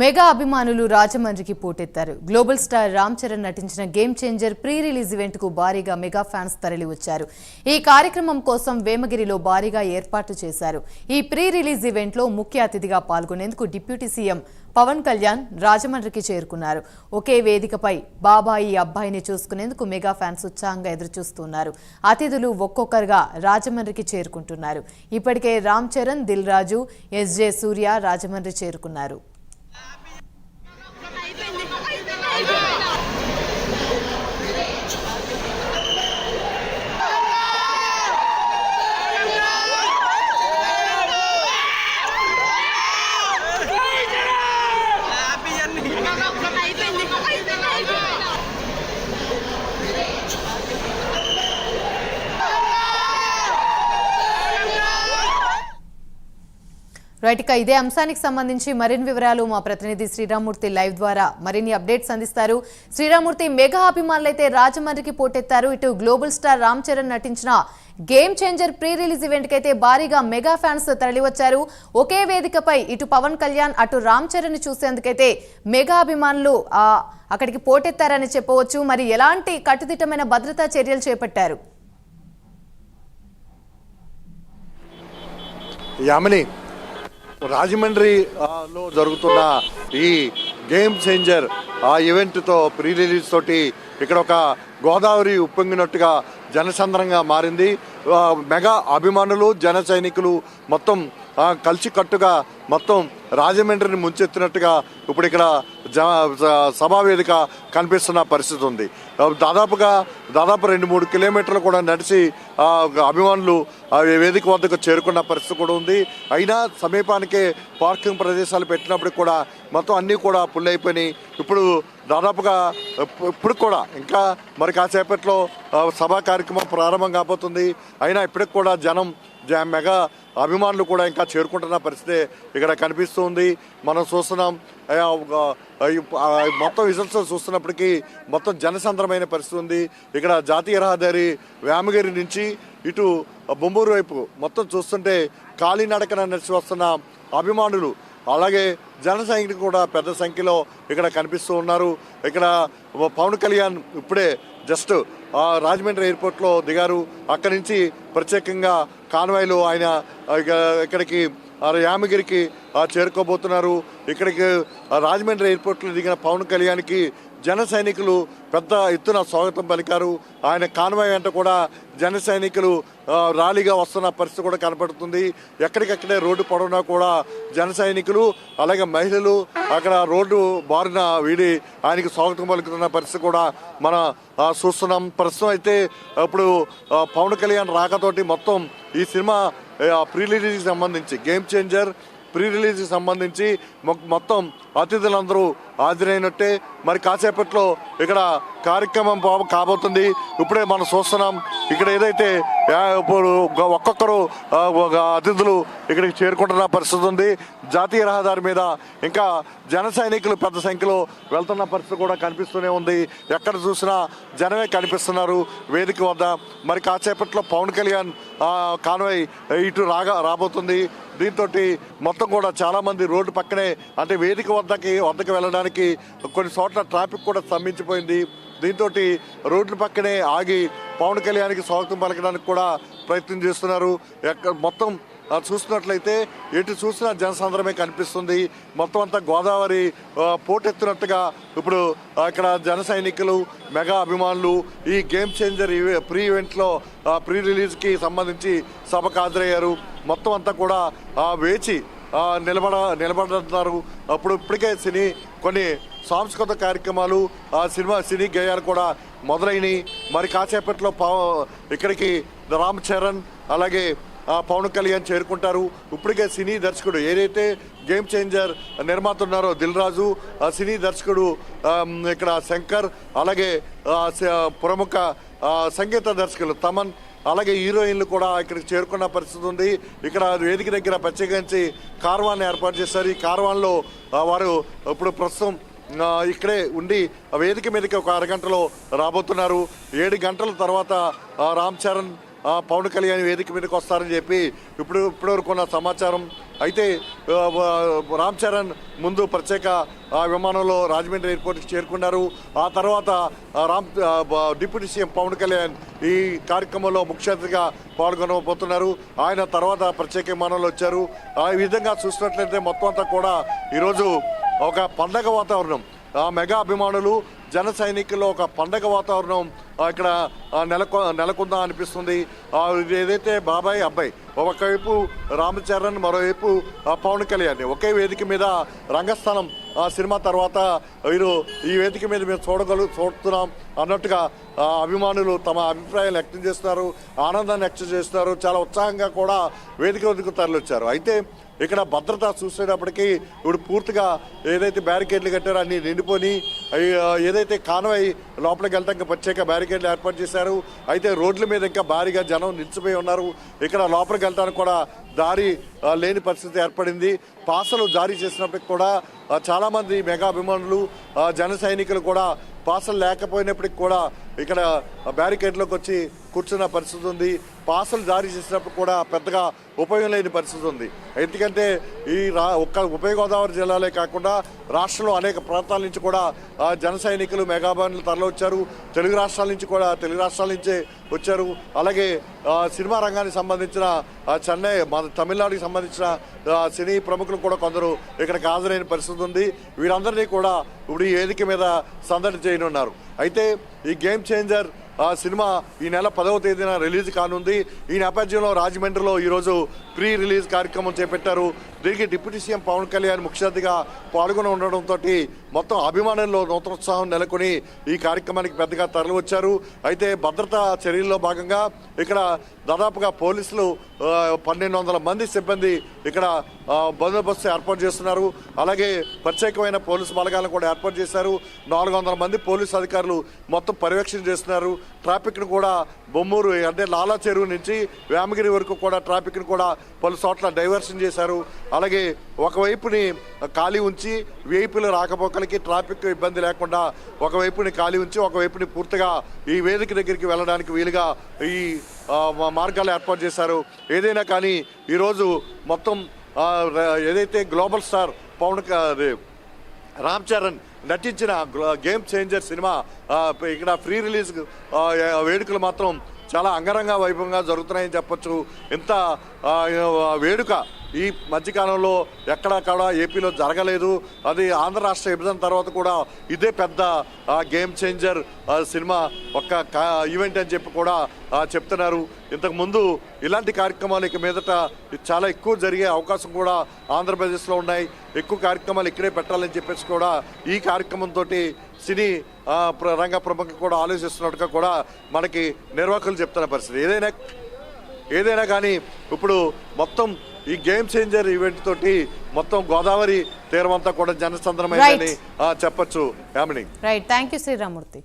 Mega అభిమానులు రాజమండ్రికి పోటెత్తారు. గ్లోబల్ స్టార్ రామ్ చరణ్ నటించిన గేమ్ చేంజర్ ప్రీ రిలీజ్ ఈవెంట్కు భారీగా మెగా ఫ్యాన్స్ తరలి వచ్చారు ఈ కార్యక్రమం కోసం వేమగిరిలో భారీగా ఏర్పాట్లు చేశారు. ఈ ప్రీ రిలీజ్ ఈవెంట్లో ముఖ్య అతిథిగా పాల్గొనేందుకు డిప్యూటీ సీఎం పవన్ కళ్యాణ్ రాజమండ్రికి చేరుకున్నారు. ఒకే వేదికపై బాబాయి అబ్బాయిని చూసుకునేందుకు మెగా ఫ్యాన్స్ ఉత్సాహంగా ఎదురుచూస్తున్నారు. అతిథులు ఒక్కొక్కరుగా రాజమండ్రికి చేరుకుంటున్నారు. ఇప్పటికే రామ్ చరణ్ దిల్ రాజు ఎస్జే సూర్య రాజమండ్రి చేరుకున్నారు. రైట్ ఇక ఇదే అంశానికి సంబంధించి మరిన్ని వివరాలు మా ప్రతినిధి శ్రీరామూర్తి లైవ్ ద్వారా మరిన్ని అప్డేట్స్ అందిస్తారు. శ్రీరామూర్తి మెగా అభిమానులైతే రాజమండ్రికి పోటెత్తారు. ఇటు గ్లోబల్ స్టార్ రామ్ చరణ్ నటించిన game changer pre release event అయితే భారీగా మెగా ఫ్యాన్స్ తరలివచ్చారు. ఒకే వేదికపై ఇటు పవన్ కళ్యాణ్ అటు రామ్ చరణ్ చూసేందుకైతే మెగా అభిమానులు అక్కడికి పోటెత్తారని చెప్పవచ్చు. మరి ఎలాంటి కట్టుదిట్టమైన భద్రతా చర్యలు చేపట్టారు? యామిని రాజమండ్రి లో జరుగుతున్న ఈ గేమ్ చేంజర్ ఆ ఈవెంట్తో ప్రీ రిలీజ్ తోటి ఇక్కడ ఒక గోదావరి ఉప్పొంగినట్టుగా జనసంద్రంగా మారింది. మెగా అభిమానులు జన సైనికులు మొత్తం కలిసి కట్టుగా మొత్తం రాజమండ్రిని ముంచెత్తినట్టుగా ఇప్పుడు ఇక్కడ జ సభా వేదిక కనిపిస్తున్న పరిస్థితి ఉంది. దాదాపుగా దాదాపు రెండు మూడు కిలోమీటర్లు కూడా నడిచి అభిమానులు ఆ వేదిక వద్దకు చేరుకున్న పరిస్థితి కూడా ఉంది. అయినా సమీపానికే పార్కింగ్ ప్రదేశాలు పెట్టినప్పటికి కూడా మొత్తం అన్నీ కూడా పుల్ అయిపోయినాయి ఇప్పుడు దాదాపుగా ఇప్పుడు కూడా ఇంకా మరి కాసేపట్లో సభా కార్యక్రమం ప్రారంభం కాబోతుంది. అయినా ఇప్పటికి కూడా జనం జ- మెగా అభిమానులు కూడా ఇంకా చేరుకుంటున్న పరిస్థితి ఇక్కడ కనిపిస్తుంది. మనం చూస్తున్నాం ఒక, మొత్తం రిజల్ట్స్ చూస్తున్నప్పటికీ మొత్తం జనసంద్రమైన పరిస్థితి ఉంది. ఇక్కడ జాతీయ రహదారి వ్యామగిరి నుంచి ఇటు బొమ్మూరు వైపు మొత్తం చూస్తుంటే కాలినడకన నడిచి వస్తున్న అభిమానులు అలాగే జన సైనికులు కూడా పెద్ద సంఖ్యలో ఇక్కడ కనిపిస్తూ ఉన్నారు. ఇక్కడ పవన్ కళ్యాణ్ ఇప్పుడే జస్ట్ ఆ రాజమండ్రి ఎయిర్పోర్ట్లో దిగారు. అక్కడి నుంచి ప్రత్యేకంగా కాన్వాయ్లు ఆయన ఇక్కడికి ఆ, యామగిరికి చేరుకోబోతున్నారు. ఇక్కడికి ఆ, రాజమండ్రి ఎయిర్పోర్ట్లో దిగిన పవన్ కళ్యాణ్కి జన సైనికులు పెద్ద ఎత్తున స్వాగతం పలికారు. ఆయన కాన్వాయ్ వెంట కూడా జన సైనికులు ర్యాలీగా వస్తున్న పరిస్థితి కూడా కనపడుతుంది. ఎక్కడికక్కడే రోడ్డు పొడవునా కూడా జన సైనికులు అలాగే మహిళలు అక్కడ రోడ్డు బారిన వీడి ఆయనకి స్వాగతం పలుకుతున్న పరిస్థితి కూడా మనం చూస్తున్నాం. ప్రస్తుతం అయితే ఇప్పుడు పవన్ కళ్యాణ్ రాకతోటి మొత్తం ఈ సినిమా ప్రీ రిలీజ్కి సంబంధించి గేమ్ చేంజర్ ప్రీ రిలీజ్కి సంబంధించి మొత్తం అతిథులందరూ హాజరైనట్టే మరి కాసేపట్లో ఇక్కడ కార్యక్రమం కాబోతుంది. ఇప్పుడే మనం చూస్తున్నాం ఇక్కడ ఏదైతే ఇప్పుడు ఒక్కొక్కరు ఒక అతిథులు ఇక్కడికి చేరుకుంటున్న పరిస్థితి ఉంది. జాతీయ రహదారి మీద ఇంకా జన సైనికులు పెద్ద సంఖ్యలో వెళ్తున్న పరిస్థితి కూడా కనిపిస్తూనే ఉంది. ఎక్కడ చూసినా జనమే కనిపిస్తున్నారు. వేదిక వద్ద మరి కాసేపట్లో పవన్ కళ్యాణ్ కాన్వై కాన్వాయ్ ఇటు రాగా రాబోతుంది. దీంతో మొత్తం కూడా చాలామంది రోడ్డు పక్కనే అంటే వేదిక వద్దకి వద్దకు వెళ్ళడానికి కొన్ని చోట్ల ట్రాఫిక్ కూడా స్తంభించిపోయింది. దీంతో రోడ్ల పక్కనే ఆగి పవన్ కళ్యాణ్కి స్వాగతం పలకడానికి కూడా ప్రయత్నం చేస్తున్నారు. ఎక్కడ మొత్తం చూసినట్లయితే చూస్తున్నట్లయితే ఎటు చూసినా జనసంద్రమే కనిపిస్తుంది. మొత్తం అంతా గోదావరి పోటెత్తినట్టుగా ఇప్పుడు ఇక్కడ జన సైనికులు మెగా అభిమానులు ఈ గేమ్ చేంజర్ ప్రీ ఈవెంట్లో ప్రీ రిలీజ్కి సంబంధించి సభకు హాజరయ్యారు. మొత్తం అంతా కూడా వేచి నిలబడ నిలబడుతున్నారు అప్పుడు ఇప్పటికే సినీ కొన్ని సాంస్కృతిక కార్యక్రమాలు ఆ సినిమా సినీ గేయాలు కూడా మొదలైనవి మరి కాసేపట్లో పవ- ఇక్కడికి రామ్ చరణ్ అలాగే పవన్ కళ్యాణ్ చేరుకుంటారు. ఇప్పటికే సినీ దర్శకుడు ఏదైతే గేమ్ చేంజర్ నిర్మాత ఉన్నారో దిల్ రాజు ఆ సినీ దర్శకుడు ఇక్కడ శంకర్ అలాగే ప్రముఖ సంగీత దర్శకులు తమన్ అలాగే హీరోయిన్లు కూడా ఇక్కడికి చేరుకున్న పరిస్థితి ఉంది. ఇక్కడ వేదిక దగ్గర ప్రత్యేకించి కార్వాన్ ఏర్పాటు చేశారు. ఈ కార్వాన్లో వారు ఇప్పుడు ప్రస్తుతం ఇక్కడే ఉండి ఆ వేదిక మీదకి ఒక అరగంటలో రాబోతున్నారు. ఏడు గంటల తర్వాత రామ్ చరణ్ ఆ, పవన్ కళ్యాణ్ వేదిక మీదకి వస్తారని చెప్పి ఇప్పుడు ఇప్పటివరకు ఉన్న సమాచారం అయితే రామ్ చరణ్ ముందు ప్రత్యేక ఆ, విమానంలో రాజమండ్రి ఎయిర్పోర్ట్కి చేరుకున్నారు. ఆ తర్వాత రామ్ డిప్యూటీ సీఎం పవన్ కళ్యాణ్ ఈ కార్యక్రమంలో ముఖ్య అతిథిగా పాల్గొనబోతున్నారు. ఆయన తర్వాత ప్రత్యేక విమానంలో వచ్చారు. ఆ విధంగా చూసినట్లయితే మొత్తం అంతా కూడా ఈరోజు ఒక పండగ వాతావరణం. ఆ మెగా అభిమానులు జన సైనికుల్లో ఒక పండగ వాతావరణం ఇక్కడ నెలకొ నెలకొందా అనిపిస్తుంది. ఏదైతే బాబాయ్ అబ్బాయి ఒకవైపు రామచరణ్ మరోవైపు పవన్ కళ్యాణ్ ఒకే వేదిక మీద రంగస్థలం ఆ సినిమా తర్వాత వీరు ఈ వేదిక మీద మేము చూడగలు చూస్తున్నాం అన్నట్టుగా ఆ, అభిమానులు తమ అభిప్రాయాలు వ్యక్తం చేస్తున్నారు ఆనందాన్ని వ్యక్తం చేస్తున్నారు చాలా ఉత్సాహంగా కూడా వేదిక వద్దకు తరలిచ్చారు అయితే ఇక్కడ భద్రత చూసేటప్పటికీ ఇప్పుడు పూర్తిగా ఏదైతే బ్యారికేడ్లు కట్టారో అన్నీ నిండిపోయి ఏదైతే కాన్వాయ్ లోపలికి వెళ్ళడానికి ప్రత్యేక బ్యారికేడ్లు ఏర్పాటు చేశారు అయితే రోడ్ల మీద ఇంకా భారీగా జనం నిలిచిపోయి ఉన్నారు. ఇక్కడ లోపలికి వెళ్ళడానికి కూడా దారి లేని పరిస్థితి ఏర్పడింది. పాసలు జారీ చేసినప్పటికి కూడా చాలామంది మెగా అభిమానులు జన సైనికులు కూడా పాసలు లేకపోయినప్పటికి కూడా ఇక్కడ బ్యారికేడ్లోకి వచ్చి కూర్చున్న పరిస్థితి ఉంది. పాసలు జారీ చేసినప్పుడు కూడా పెద్దగా ఉపయోగం లేని పరిస్థితి ఉంది. ఎందుకంటే ఈ రా ఒక్క ఉభయ గోదావరి జిల్లాలే కాకుండా రాష్ట్రంలో అనేక ప్రాంతాల నుంచి కూడా జన సైనికులు మెగాబాన్లు తరలివచ్చారు తెలుగు రాష్ట్రాల నుంచి కూడా తెలుగు రాష్ట్రాల నుంచే వచ్చారు. అలాగే సినిమా రంగానికి సంబంధించిన చెన్నై మన తమిళనాడుకి సంబంధించిన సినీ ప్రముఖులు కూడా కొందరు ఇక్కడికి హాజరైన పరిస్థితి ఉంది. వీరందరినీ కూడా ఇప్పుడు ఈ వేదిక మీద సందడి చేయనున్నారు. అయితే ఈ గేమ్ చేంజర్ సినిమా ఈ నెల పదవ తేదీన రిలీజ్ కానుంది. ఈ నేపథ్యంలో రాజమండ్రిలో ఈరోజు ప్రీ రిలీజ్ కార్యక్రమం చేపట్టారు. దీనికి డిప్యూటీ సీఎం పవన్ కళ్యాణ్ ముఖ్య అతిథిగా పాల్గొని ఉండడంతో మొత్తం అభిమానుల్లో నూతనోత్సాహం నెలకొని ఈ కార్యక్రమానికి పెద్దగా తరలివచ్చారు. అయితే భద్రతా చర్యల్లో భాగంగా ఇక్కడ దాదాపుగా పోలీసులు పన్నెండు వందల మంది సిబ్బంది ఇక్కడ బందోబస్తు ఏర్పాటు చేస్తున్నారు. అలాగే ప్రత్యేకమైన పోలీసు బలగాలను కూడా ఏర్పాటు చేశారు. నాలుగు వందల మంది పోలీసు అధికారులు మొత్తం పర్యవేక్షణ చేస్తున్నారు. ట్రాఫిక్ను కూడా బొమ్మూరు అంటే లాలా చెరువు నుంచి వేమగిరి వరకు కూడా ట్రాఫిక్ను కూడా పలు చోట్ల డైవర్షన్ చేశారు. అలాగే ఒకవైపుని ఖాళీ ఉంచి వీఐపీలు రాకపోకలకి ట్రాఫిక్ ఇబ్బంది లేకుండా ఒకవైపుని ఖాళీ ఉంచి ఒకవైపుని పూర్తిగా ఈ వేదిక దగ్గరికి వెళ్ళడానికి వీలుగా ఈ మార్గాలు ఏర్పాటు చేశారు. ఏదైనా కానీ ఈరోజు మొత్తం ఏదైతే గ్లోబల్ స్టార్ పవన్ అదే రామ్ చరణ్ నటించిన గేమ్ చేంజర్ సినిమా ఇక్కడ ఫ్రీ రిలీజ్ వేడుకలు మాత్రం చాలా అంగరంగ వైభవంగా జరుగుతున్నాయని చెప్పొచ్చు. ఇంత వేడుక ఈ మధ్యకాలంలో ఎక్కడక్కడ ఏపీలో జరగలేదు. అది ఆంధ్ర రాష్ట్ర విభజన తర్వాత కూడా ఇదే పెద్ద గేమ్ చేంజర్ ఆ, సినిమా ఒక్క కా- ఈవెంట్ అని చెప్పి కూడా చెప్తున్నారు. ఇంతకుముందు ఇలాంటి కార్యక్రమాలు ఇక మీదట చాలా ఎక్కువ జరిగే అవకాశం కూడా ఆంధ్రప్రదేశ్లో ఉన్నాయి. ఎక్కువ కార్యక్రమాలు ఇక్కడే పెట్టాలని చెప్పేసి కూడా ఈ కార్యక్రమంతో సినీ రంగ ప్రముఖ కూడా ఆలోచిస్తున్నట్టుగా కూడా మనకి నిర్వాహకులు చెప్తున్న పరిస్థితి. ఏదైనా ఏదైనా కానీ ఇప్పుడు మొత్తం ఈ గేమ్ చేంజర్ ఈవెంట్ తోటి మొత్తం గోదావరి తీరం అంతా కూడా జనసంద్రమైందని ఆ, చెప్పొచ్చు. Yamini right thank you Sriramamurthy